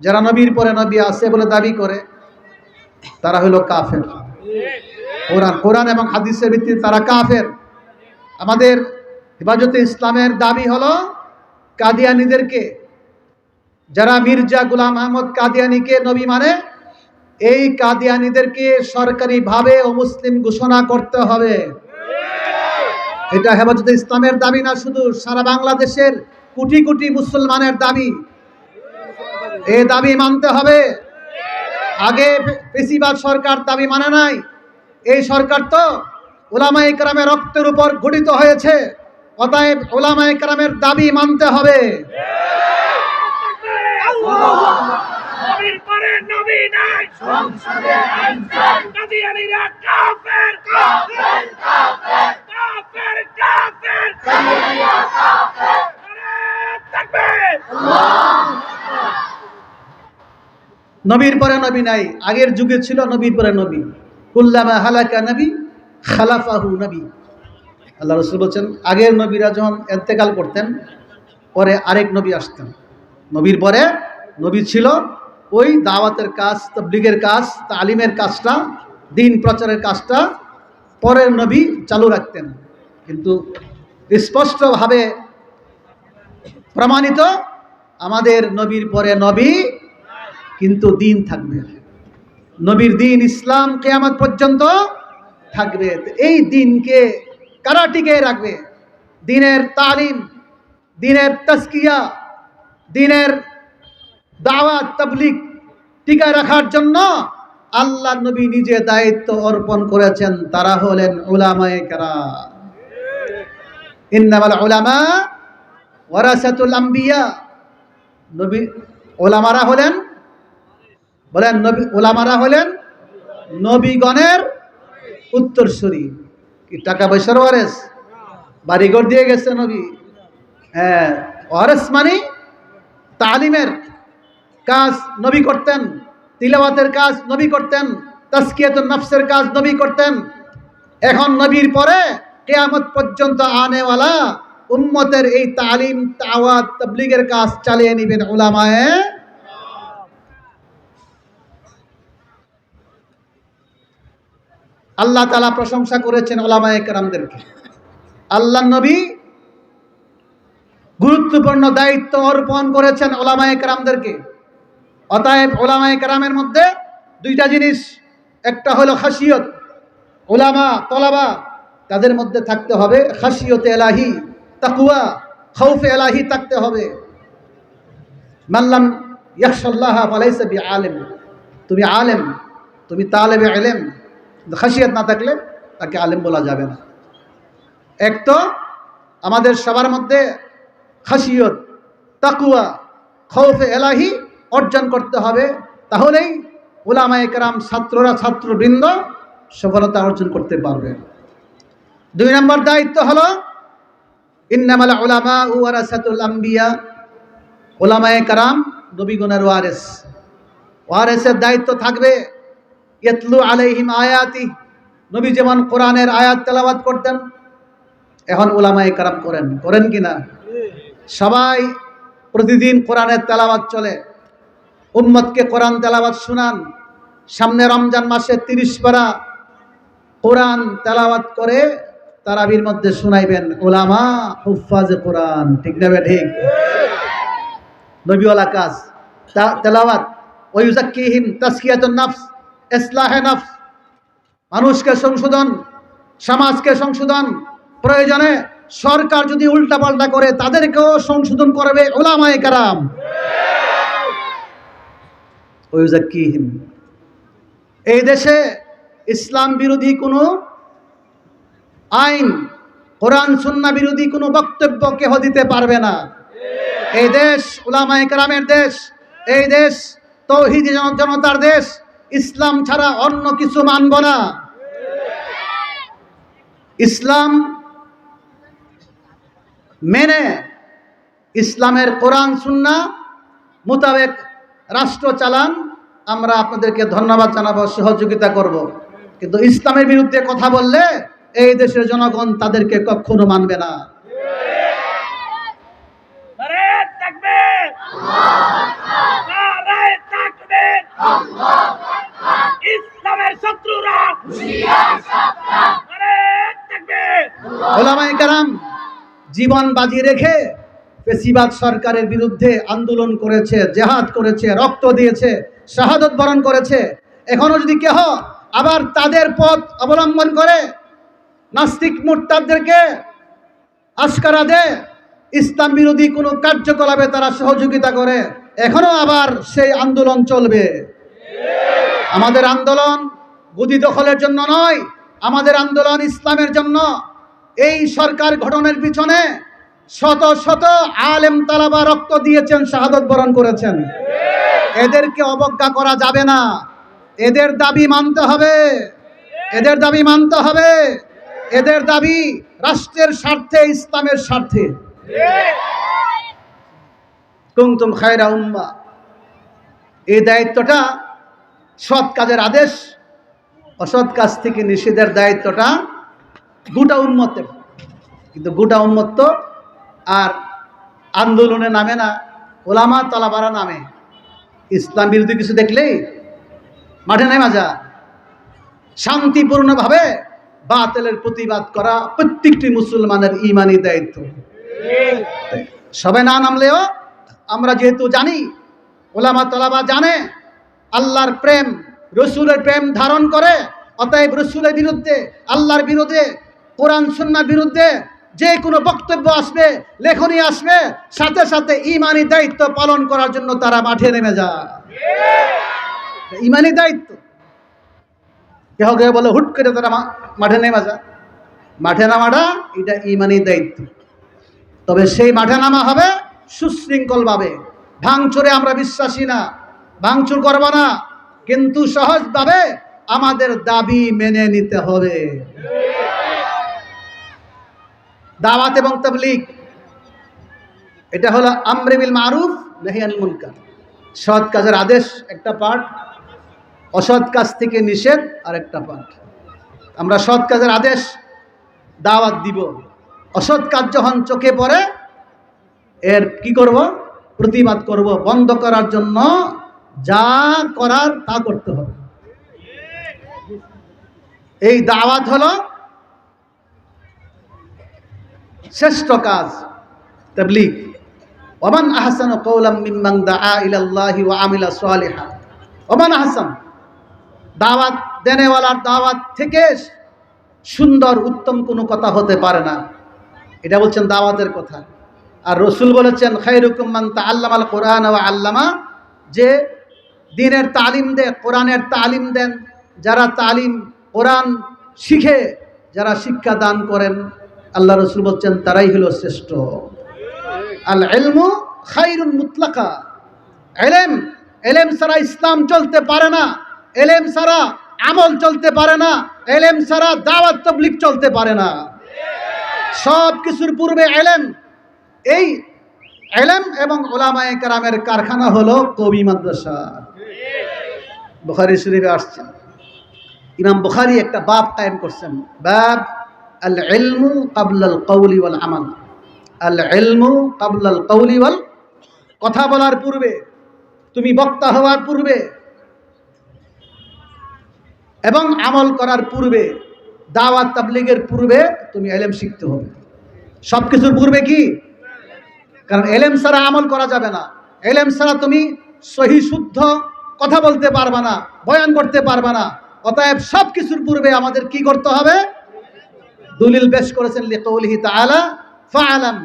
যারা নবীর পরে নবী আছে বলে দাবি করে, তারা হলো কাফের। কোরআন কোরআন এবং হাদিসের ভিত্তিতে তারা কাফের। আমাদের হেফাজতে ইসলামের দাবি হলো কাদিয়ানিদেরকে, যারা মির্জা গুলাম আহমদ কাদিয়ানিকে নবী মানে এই কাদিয়ানিদেরকে সরকারিভাবে মুসলিম ঘোষণা করতে হবে। এটা হেফাজতে ইসলামের দাবি না, শুধু সারা বাংলাদেশের কোটি কোটি মুসলমানের দাবি। এই দাবি মানতে হবে। আগে বেশিরভাগ সরকার দাবি মানে নাই। এই সরকার তো ওলামা ইকরামের রক্তের উপর গঠিত হয়েছে। অতএব ওলামা ইকরামের দাবি মানতে হবে। সংসদে কাফের কাফের কাফের কাফের কাফের কাদিয়ানিরা কাফের তাকবীর নবীর পরে নবী নাই, আগের যুগে ছিল নবীর পরে নবী। কুল্লামা হালাকা নবী, খালাফাহু নবী। আল্লাহ রসুল বলছেন, আগের নবীরা যখন এন্তেকাল করতেন, পরে আরেক নবী আসতেন। নবীর পরে নবী ছিল ওই দাওয়াতের কাজ, তবলিগের কাজ, তালিমের কাজটা, দিন প্রচারের কাজটা পরের নবী চালু রাখতেন। কিন্তু স্পষ্টভাবে প্রমাণিত আমাদের নবীর পরে নবী কিন্তু দিন থাকবে। নবীর দিন ইসলাম কেয়ামত পর্যন্ত থাকবে। এই দিনকে কারা টিকে রাখবে? দিনের তালিম, দিনের তস্কিয়া দিনের দাওয়াত তবলিক টিকায় রাখার জন্য আল্লাহ নবী নিজে দায়িত্ব অর্পণ করেছেন। তারা হলেন ওলামায়ে কারা ইন্নামাল ওলামা ওয়ারাসাতুল আম্বিয়া। নবী ওলামারা হলেন বলেন নবী, ওলামারা হলেন নবীগণের উত্তরসূরি। কি টাকা পয়সার ওয়ারেস? বাড়িঘর দিয়ে গেছে নবী। হ্যাঁ ওয়ারেস মানে তালিমের কাজ নবী করতেন, তিলাওয়াতের কাজ নবী করতেন তাস্কিয়াতুন নফসের কাজ নবী করতেন। এখন নবীর পরে কেয়ামত পর্যন্ত আনেওয়ালা উম্মতের এই তালিম, তাওয়াত, তবলিগের কাজ চালিয়ে নেবেন ওলামায়ে আল্লাহ তালা প্রশংসা করেছেন ওলামায়ে কেরামদেরকে। আল্লাহ নবী গুরুত্বপূর্ণ দায়িত্ব অর্পণ করেছেন ওলামায়ে কেরামদেরকে। অতএব ওলামায়ে কেরামের মধ্যে দুইটা জিনিস, একটা হলো খাসিয়ত। ওলামা, তলাবা, তাদের মধ্যে থাকতে হবে খাসিয়তে এলাহি, তাকুয়া খৌফে এলাহি থাকতে হবে। মাল্লাম ইয়াকশাল্লাহ ফালাইসা বি আলেম তুমি আলেম, তুমি তালেবে এলেম খাসিয়ত না থাকলে তাকে আলেম বলা যাবে না। এক তো আমাদের সবার মধ্যে খাসিয়ত, তাকুয়া, খৌফে এলাহি অর্জন করতে হবে। তাহলেই ওলামা একরাম ছাত্ররা, ছাত্রবৃন্দ সফলতা অর্জন করতে পারবে। দুই নম্বর দায়িত্ব হলো, ইন্নামাল ওলামা ওয়ারাসাতুল আম্বিয়া। ওলামায়ে কারাম নবীগুণের ওয়ারেস। ওয়ারেসের দায়িত্ব থাকবে ইয়তলু আলাইহিম আয়াতি। নবী যেমন কোরআনের আয়াত তেলাওয়াত করতেন, এখন ওলামায়ে কারাম করেন। করেন কি না? সবাই প্রতিদিন কোরআনের তেলাওয়াত চলে। উম্মতকে কোরআন তেলাওয়াত শুনান। সামনে রমজান মাসে তিরিশ পারা কোরআন তেলাওয়াত করে তারাবির মধ্যে শুনাইবেন ওলামা হুফাজে কোরআন। ঠিক নেবে ঠিক? নবীওয়ালা কাজ। তেলাওয়াত। ওয়ুজাক্কিহিম তাসকিয়াতুন নফস। ইসলাহে নফস, মানুষকে সংশোধন, সমাজকে সংশোধন, প্রয়োজনে সরকার যদি উল্টাপাল্টা করে, তাদেরকেও সংশোধন করবে ওলামায়ে কারাম। এই দেশে ইসলাম বিরোধী কোনো আইন, কোরআন সুন্না বিরোধী কোনো বক্তব্য কেহ দিতে পারবে না। এই দেশ উলামা একরামের দেশ, এই দেশ তৌহিদি জন- জনতার দেশ ইসলাম ছাড়া অন্য কিছু মানব না। ইসলাম মেনে ইসলামের কোরআন, সুন্না মোতাবেক রাষ্ট্র চালান, আমরা আপনাদেরকে ধন্যবাদ জানাব, সহযোগিতা করব। কিন্তু ইসলামের বিরুদ্ধে কথা বললে এই দেশের জনগণ তাদেরকে কখনো মানবে না। তাকবীর কারাম, জীবন বাজি রেখে পেশিবাদ সরকারের বিরুদ্ধে আন্দোলন করেছে, জেহাদ করেছে, রক্ত দিয়েছে, শাহাদত বরণ করেছে। এখনও যদি কেহ আবার তাদের পথ অবলম্বন করে, নাস্তিক মুরতাদদেরকে আশকারা দেয়, ইসলাম বিরোধী কোনো কার্যকলাপে তারা সহযোগিতা করে, এখনও আবার সেই আন্দোলন চলবে। আমাদের আন্দোলন গদি দখলের জন্য নয়, আমাদের আন্দোলন ইসলামের জন্য। এই সরকার গঠনের পিছনে শত শত আলেম তালাবা রক্ত দিয়েছেন, শাহাদত বরণ করেছেন। এদেরকে অবজ্ঞা করা যাবে না। এদের দাবি মানতে হবে। এদের দাবি মানতে হবে। এদের দাবি রাষ্ট্রের স্বার্থে, ইসলামের স্বার্থে। কুমতুম খায়রা উম্মা। এই দায়িত্বটা সৎ কাজের আদেশ অসৎ কাজ থেকে নিষেধের দায়িত্বটা গোটা উন্মতের কিন্তু গোটা উন্মত তো আর আন্দোলনে নামে না ওলামা তলাবারা নামে। ইসলাম বিরোধী কিছু দেখলেই মাঠে নেমা যা শান্তিপূর্ণভাবে বাতিলের প্রতিবাদ করা প্রত্যেকটি মুসলমানের ইমানি দায়িত্ব। সবাই না নামলেও আমরা যেহেতু জানি ওলামা তলাবা জানে আল্লাহর প্রেম, রসুলের প্রেম ধারণ করে। অতএব রসুলের বিরুদ্ধে, আল্লাহর বিরুদ্ধে, কোরআন, সুন্নার বিরুদ্ধে যে কোনো বক্তব্য আসবে, লেখনী আসবে, সাথে সাথে ইমানি দায়িত্ব পালন করার জন্য তারা মাঠে নেমে যায়। ইমানি দায়িত্ব। কেহ কেউ বলে হুট করে তারা মাঠে নেমে যায়। মাঠে নামাটা এটা ইমানি দায়িত্ব। তবে সেই মাঠে নামা হবে সুশৃঙ্খলভাবে। ভাঙচুরে আমরা বিশ্বাসী না। ভাঙচুর করব না। কিন্তু সহজভাবে আমাদের দাবি মেনে নিতে হবে। দাওয়াত এবং তবলিগ, এটা হলো আমরিবিল মারুফ নাহিয়াল মুনকার। সৎ কাজের আদেশ, একটা পার্ট অসৎ কাজ থেকে নিষেধ আর একটা পার্ট আমরা সৎ কাজের আদেশ, দাওয়াত দিব। অসৎ কাজ যখন চোখে পড়ে, এর কি করব? প্রতিবাদ করব। বন্ধ করার জন্য যা করার তা করতে হবে। এই দাওয়াত হলো শ্রেষ্ঠ কাজ, তাবলীগ। ওমান আহসান কৌলাম মিম্মান দাআ ইলাল্লাহি আমিলা সালিহা। ওমান আহসান, দাওয়াত, দেনেওয়ালার দাওয়াত থেকে সুন্দর, উত্তম কোনো কথা হতে পারে না। এটা বলছেন দাওয়াতের কথা। আর রসুল বলেছেন খাইরুকুম মান তাআল্লাম আল কোরআন ও আল্লামা, যে দিনের তালিম দেয় কোরআনের তালিম দেন। যারা তালিম, কোরআন শিখে, যারা শিক্ষা দান করেন, আল্লাহ রসুল বলছেন, তারাই হলো শ্রেষ্ঠ। আল মুতলাকা। এলেম এলেম ছাড়া ইসলাম চলতে পারে না। এলেম ছাড়া আমল চলতে পারে না। এলেম ছাড়া দাওয়াত তবলিক চলতে পারে না। সব কিছুর পূর্বে এলেম এই এলেম এবং ওলামায়ে কারামের কারখানা হলো কবি মাদ্রাসা। বুখারি শরীফে আসছেন ইমাম বুখারি একটা বাপ কায়েম করছেন। বাব আল ইলমু কাবলাল কৌলি ওয়াল আমাল। আল ইলমু কাবলাল কৌলি ওয়াল কথা বলার পূর্বে, তুমি বক্তা হওয়ার পূর্বে এবং আমল করার পূর্বে, দাওয়াত তাবলিগের পূর্বে তুমি এলেম শিখতে হবে। সব কিছুর পূর্বে কি? কারণ এলেম ছাড়া আমল করা যাবে না। এলেম ছাড়া তুমি সহি, শুদ্ধ কথা বলতে পারবা না, বয়ান করতে পারবা না। অতএব সব কিছুর পূর্বে আমাদের কি করতে হবে? দলিল পেশ করেছেন লিকৌলিহি তাআলা, ফাআলাম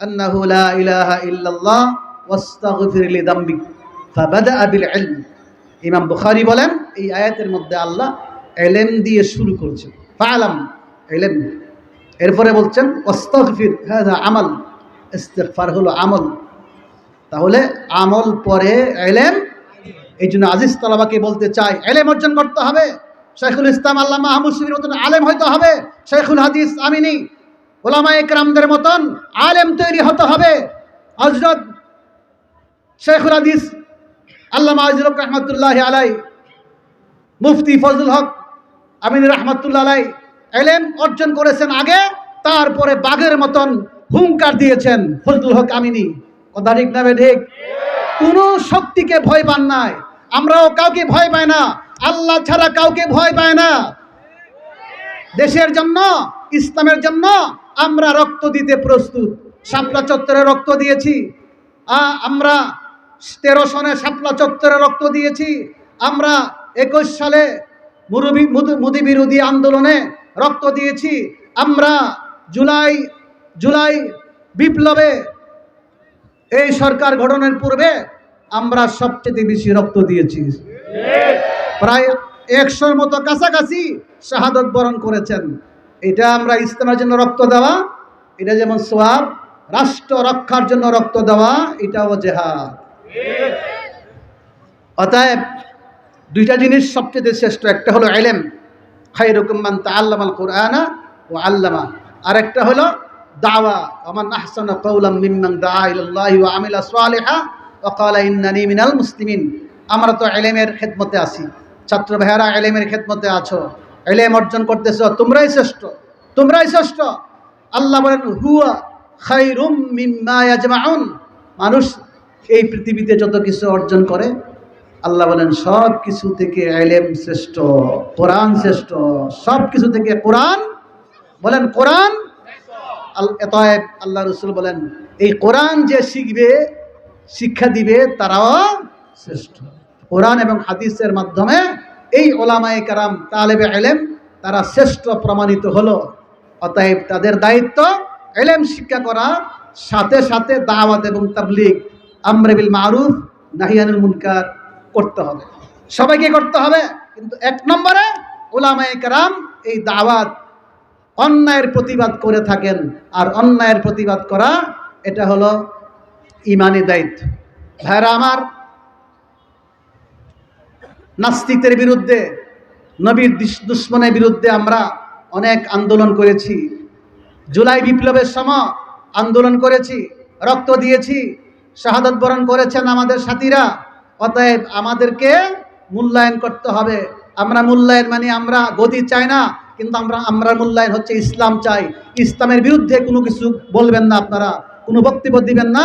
আন্নাহু লা ইলাহা ইল্লাল্লাহ, ওয়াস্তাগফির লিযামবিক ফাবাদা বিল ইলম। ইমাম বুখারী বলেন, এই আয়াতের মধ্যে আল্লাহ এলেম দিয়ে শুরু করছেন। ফাআলাম এলেম এরপরে বলছেন, ওয়াস্তাগফির, হাযা আমাল। ইস্তিগফার আমল। তাহলে আমল পরে এই জন্য আজিজ তালাবাকে বলতে চাই, এলেম অর্জন করতে হবে। শেখুল ইসলাম আল্লাহ মাহমুদ মতন আলেম হইতে হবে, শেখুল হাদিস আমিনী ওলামা একরামদের মতন আলেম তৈরি হতে হবে। হজরত শেখুল হাদিস আল্লাহ আজিজ রহমতুল্লাহ আলাই মুফতি ফজল হক আমিন রহমতুল্লাহ আলাই এলেম অর্জন করেছেন আগে, তারপরে বাঘের মতন হুঙ্কার দিয়েছেন ফজলুল হক আমিনী। কথা ঠিক না ঠিক? কোনো শক্তিকে ভয় পান নাই। আমরাও কাউকে ভয় পাই না। আল্লাহ ছাড়া কাউকে ভয় পায় না। দেশের জন্য, ইসলামের জন্য আমরা রক্ত দিতে প্রস্তুত। শাপলা চত্বরে রক্ত দিয়েছি। আমরা তেরো সনে শাপলা চত্বরে রক্ত দিয়েছি। আমরা একুশ সালে মুরবি মুদি বিরোধী আন্দোলনে রক্ত দিয়েছি। আমরা জুলাই জুলাই বিপ্লবে এই সরকার গঠনের পূর্বে আমরা সবচেয়ে বেশি রক্ত দিয়েছি। প্রায় একশোর মতো কাছাকাছি শাহাদত বরণ করেছেন। এটা আমরা ইসলামের জন্য রক্ত দেওয়া, এটা যেমন সোয়াব, রাষ্ট্র রক্ষার জন্য রক্ত দেওয়া, এটাও জেহাদ। অতএব দুইটা জিনিস সবচেয়ে শ্রেষ্ঠ, একটা হলো এলেম খাই রকমান তা আল্লামাল কোরআনা ও আল্লামা। আর একটা হলো দাওয়া আমার নাহসান কৌলাম মিম্মান দা ইলাল্লাহি ওয়া আমিলা সালিহা। ওয়া ক্বালা ইন্নানি মিনাল মুসলিমিন। আমরা তো এলেমের খেদমতে আছি। ছাত্র ভাইয়ারা এলেমের খেদমতে আছো। এলেম অর্জন করতেছ। তোমরাই শ্রেষ্ঠ। তোমরাই শ্রেষ্ঠ। আল্লাহ বলেন, হুয়া খাইরুম মিম্মা ইয়াজমাউন। মানুষ এই পৃথিবীতে যত কিছু অর্জন করে, আল্লাহ বলেন, সব কিছু থেকে এলেম শ্রেষ্ঠ, কোরআন শ্রেষ্ঠ, সব কিছু থেকে কোরআন। বলেন, কোরআন? আল্লাহ রসুল বলেন, এই কোরআন যে শিখবে শিক্ষা দিবে তারাও শ্রেষ্ঠ। কোরআন এবং হাদিসের মাধ্যমে এই ওলামায়ে কারাম, তালেবে এলেম তারা শ্রেষ্ঠ প্রমাণিত হলো। অতএব তাদের দায়িত্ব এলেম শিক্ষা করা, সাথে সাথে দাওয়াত এবং তাবলিগ আমরেবিল মারুফ নাহিয়ানুল মুনকার করতে হবে। সবাইকে করতে হবে, কিন্তু এক নম্বরে ওলামায়ে কারাম এই দাওয়াত অন্যায়ের প্রতিবাদ করে থাকেন। আর অন্যায়ের প্রতিবাদ করা, এটা হলো ইমানি দায়িত্ব। ভাইরা আমার, নাস্তিকদের বিরুদ্ধে, নবীর দুশ্মনের বিরুদ্ধে আমরা অনেক আন্দোলন করেছি। জুলাই বিপ্লবের সময় আন্দোলন করেছি, রক্ত দিয়েছি, শাহাদত বরণ করেছেন আমাদের সাথীরা। অতএব আমাদেরকে মূল্যায়ন করতে হবে। আমরা মূল্যায়ন মানে আমরা গদি চাই না, কিন্তু আমরা আমরা মূল্যায়ন হচ্ছে ইসলাম চাই। ইসলামের বিরুদ্ধে কোনো কিছু বলবেন না আপনারা, কোনো বক্তব্য দিবেন না।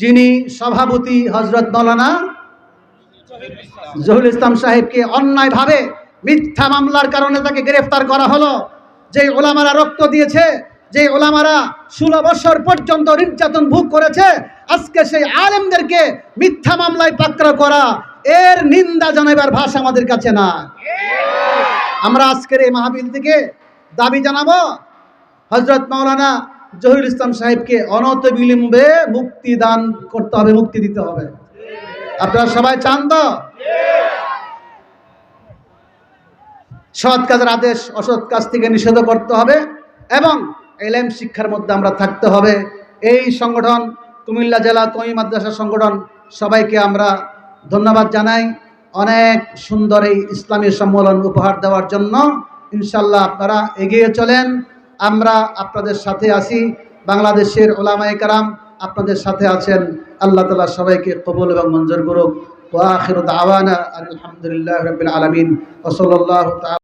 যিনি সভাপতি হজরত মৌলানা জহুল ইসলাম সাহেবকে অন্যায়ভাবে মিথ্যা মামলার কারণে তাকে গ্রেফতার করা হলো। যে ওলামারা রক্ত দিয়েছে যে ওলামারা ষোলো বছর পর্যন্ত নির্যাতন ভোগ করেছে, আজকে সেই আলেমদেরকে মিথ্যা মামলায় পাকড়া করা, এর নিন্দা জানাবার ভাষা আমাদের কাছে না আমরা আজকের এই মাহবিল থেকে দাবি জানাব হজরত মাওলানা জহিরুল ইসলাম সাহেবকে অনত বিলম্বে মুক্তি দান করতে হবে, মুক্তি দিতে হবে। আপনারা সবাই চান তো? সৎ কাজের আদেশ, অসৎ কাজ থেকে নিষেধ করতে হবে এবং এলএম শিক্ষার মধ্যে আমরা থাকতে হবে। এই সংগঠন কুমিল্লা জেলা কমি মাদ্রাসা সংগঠন, সবাইকে আমরা ধন্যবাদ জানাই। অনেক সুন্দর এই ইসলামী সম্মেলন উপহার দেওয়ার জন্য। ইনশাল্লাহ আপনারা এগিয়ে চলেন। আমরা আপনাদের সাথে আছি। বাংলাদেশের ওলামায় কারাম আপনাদের সাথে আছেন। আল্লাহ তালা সবাইকে কবল এবং মঞ্জুর করুক। ওয়াখির দাওয়ানা আলহামদুলিল্লাহ রবিল আলমিন। ওসল্লাহ